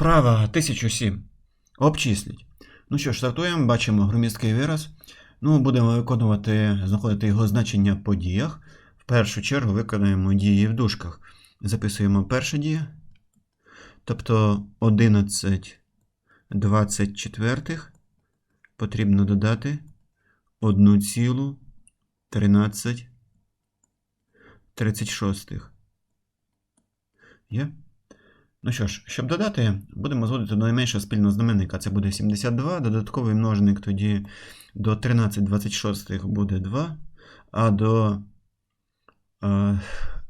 Вправа 1007. Обчисліть. Ну що ж, стартуємо, бачимо громісткий вираз. Ну, будемо виконувати, знаходити його значення по діях. В першу чергу виконуємо дії в дужках. Записуємо перша дія. Тобто 11 24 потрібно додати 1,13 36. Є? Ну що ж, щоб додати, будемо зводити до найменшого спільного знаменника. Це буде 72, додатковий множник тоді до 13 26 буде 2, а до е,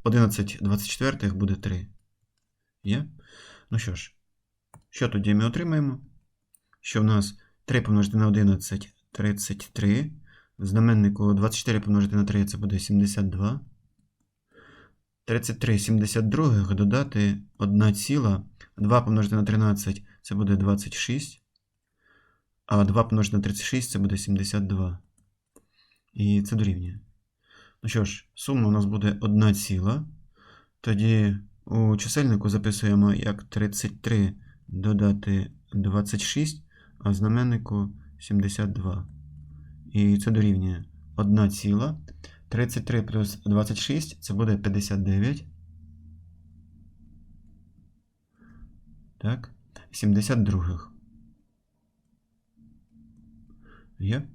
11 24 буде 3. Є? Ну що ж, що тоді ми отримаємо? Що в нас 3 помножити на 11 33. В знаменнику 24 помножити на 3 це буде 72. 33 72 додати 1 ціла. 2 помножити на 13 це буде 26. А 2 помножити на 36 це буде 72. І це дорівнює. Ну що ж, сума у нас буде 1 ціла. Тоді у чисельнику записуємо як 33 додати 26, а знаменнику 72. І це дорівнює 1 ціла. 33 плюс 26 це буде 59. Так. 72. Є.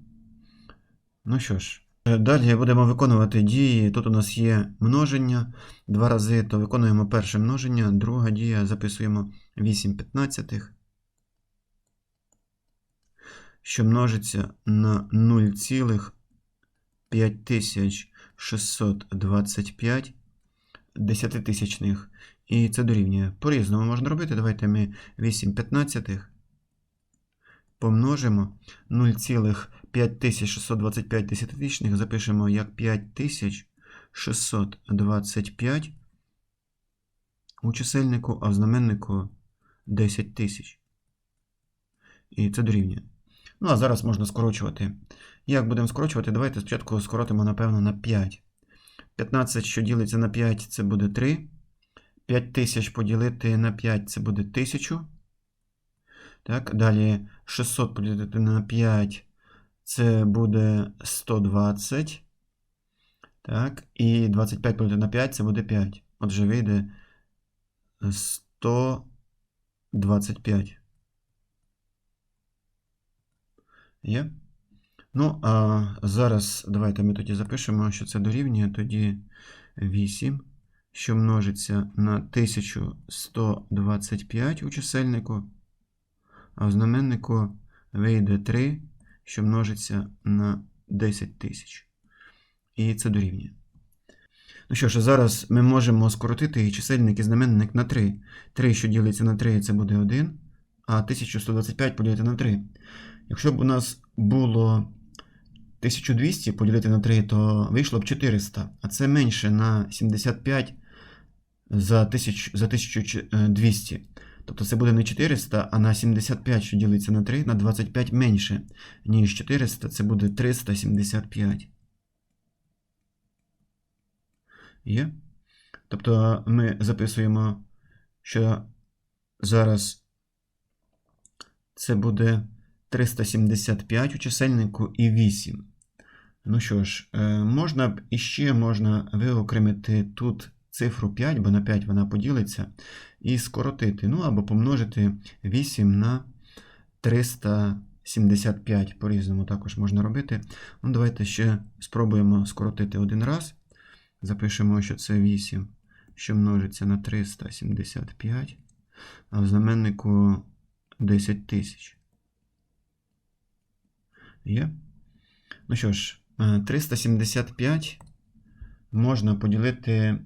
Ну що ж, далі будемо виконувати дії. Тут у нас є множення. Два рази то виконуємо перше множення, друга дія записуємо 8 п'ятнадцятих, що множиться на 0,5625 десятитисячних. І це дорівнює. По-різному можна робити. Давайте ми 8 п'ятнадцятих помножимо 0,5625 десятитисячних, запишемо як 5625 у чисельнику, а в знаменнику 10 тисяч. І це дорівнює. Ну, а зараз можна скорочувати. Як будемо скорочувати? Давайте спочатку скоротимо, напевно, на 5. 15, що ділиться на 5, це буде 3. 5000 поділити на 5 це буде 1000. Так, Далі 600 поділити на 5 це буде 120. Так, І 25 поділити на 5 це буде 5. Отже, вийде 125. Є? Ну, а зараз давайте ми тоді запишемо, що це дорівнює тоді 8 що множиться на 1125 у чисельнику, а в знаменнику вийде 3, що множиться на 10 тисяч. І це дорівнює. Ну що ж, зараз ми можемо скоротити і чисельник і знаменник на 3. 3, що ділиться на 3, це буде 1, а 1125 поділити на 3. Якщо б у нас було 1200 поділити на 3, то вийшло б 400, а це менше на 75 за 1000, за 1200. Тобто це буде не 400, а на 75, що ділиться на 3, на 25 менше, ніж 400, це буде 375. Є? Тобто ми записуємо, що зараз це буде 375 у чисельнику і 8. Ну що ж, е, можна б іще можна виокремити тут цифру 5, бо на 5 вона поділиться, і скоротити. Ну або помножити 8 на 375. По-різному також можна робити. Ну, Давайте ще спробуємо скоротити один раз. Запишемо, що це 8, що множиться на 375, а в знаменнику 10 тисяч. Є? Ну що ж, 375 можна поділити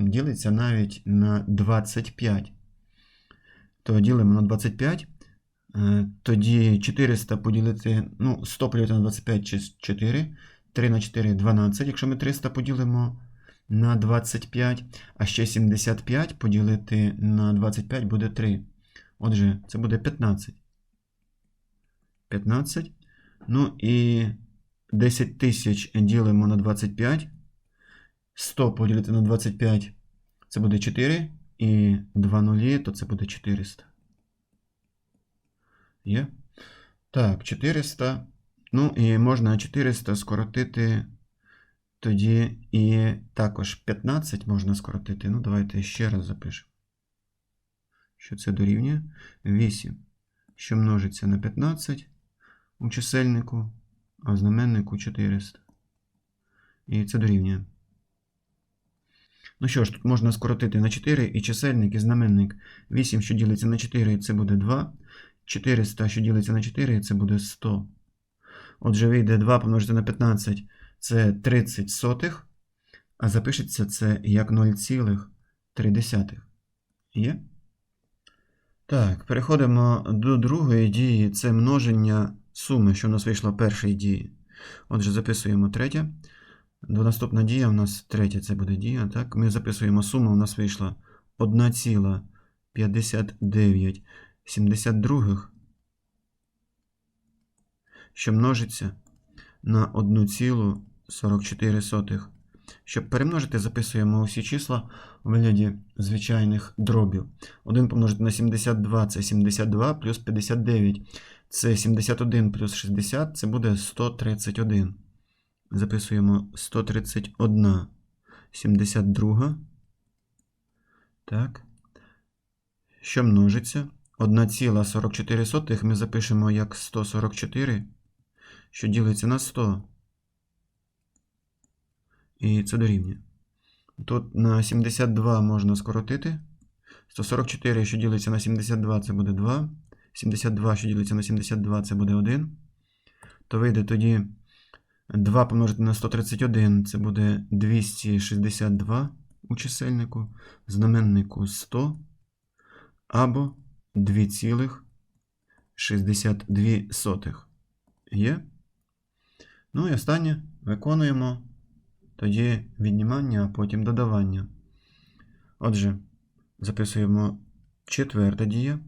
ділиться навіть на 25. То ділимо на 25. Е, тоді 400 поділити, ну, 100 поділити на 25 чи 4. 3 на 4 12. Якщо ми 300 поділимо на 25, а ще 75 поділити на 25 буде 3. Отже, це буде 15. 15. Ну і 10 тисяч ділимо на 25. 100 поділити на 25 це буде 4. І 2 нулі, то це буде 400. Є? Так, 400. Ну, і можна 400 скоротити тоді і також 15 можна скоротити. Ну, давайте ще раз запишемо. Що це дорівнює 8, що множиться на 15 у чисельнику, а знаменнику 400. І це дорівнює. Ну що ж, тут можна скоротити на 4 і чисельник, і знаменник. 8, що ділиться на 4, це буде 2. 400, що ділиться на 4, це буде 100. Отже, вийде 2 помножити на 15 це 30 сотих, а запишеться це як 0,3. Є? Так, переходимо до другої дії. Це множення суми, що у нас вийшло першої дії. Отже, записуємо третє. До наступна дія у нас третя, це буде дія. Так? Ми записуємо суму, у нас вийшла 1,59 72, що множиться на 1,44. Щоб перемножити, записуємо усі числа у вигляді звичайних дробів. 1 помножити на 72 це 72 плюс 59. Це 71 плюс 60, це буде 131. Записуємо 131, 72. Так. Що множиться? 1,44 ми запишемо як 144, що ділиться на 100. І це дорівнює. Тут на 72 можна скоротити. 144, що ділиться на 72, це буде 2. 72, що ділиться на 72, це буде 1. То вийде тоді 2 помножити на 131, це буде 262 у чисельнику, знаменнику 100 або 2,62. Є? Ну і останнє виконуємо тоді віднімання, а потім додавання. Отже, записуємо четверта дія.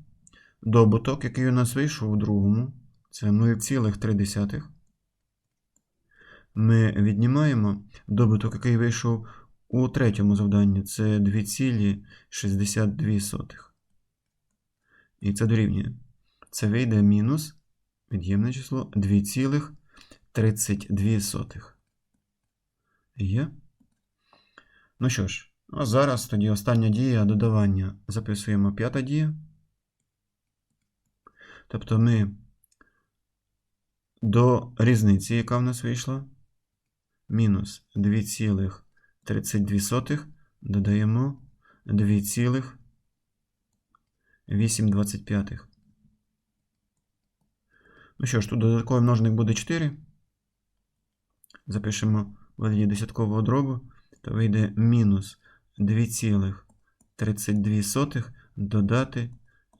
Добуток, який у нас вийшов у другому, це 0,3. Ми віднімаємо добуток, який вийшов у третьому завданні, це 2,62. І це дорівнює. Це вийде мінус від'ємне число 2,32. Є. Ну що ж, а зараз тоді остання дія додавання. Записуємо п'ята дія. Тобто ми до різниці, яка в нас вийшла, мінус 2,32 додаємо 2,825. Ну що ж, тут додатковий множник буде 4. Запишемо вигляді десяткового дробу, то вийде мінус 2,32 додати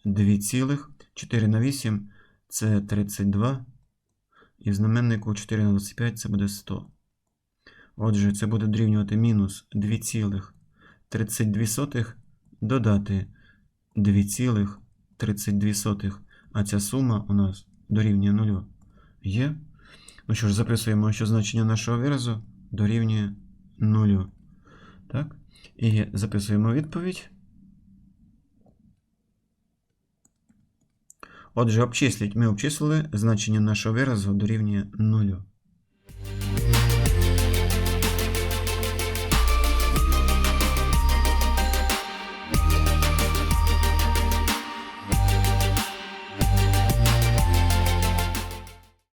2,4 на 8 це 32. І в знаменнику 4 на 25 це буде 100. Отже, це буде дорівнювати мінус 2,32 додати 2,32. А ця сума у нас дорівнює 0. Є. Ну що ж, записуємо, що значення нашого виразу дорівнює 0. Так? І записуємо відповідь. Отже, обчисліть. Ми обчислили значення нашого виразу дорівнює 0.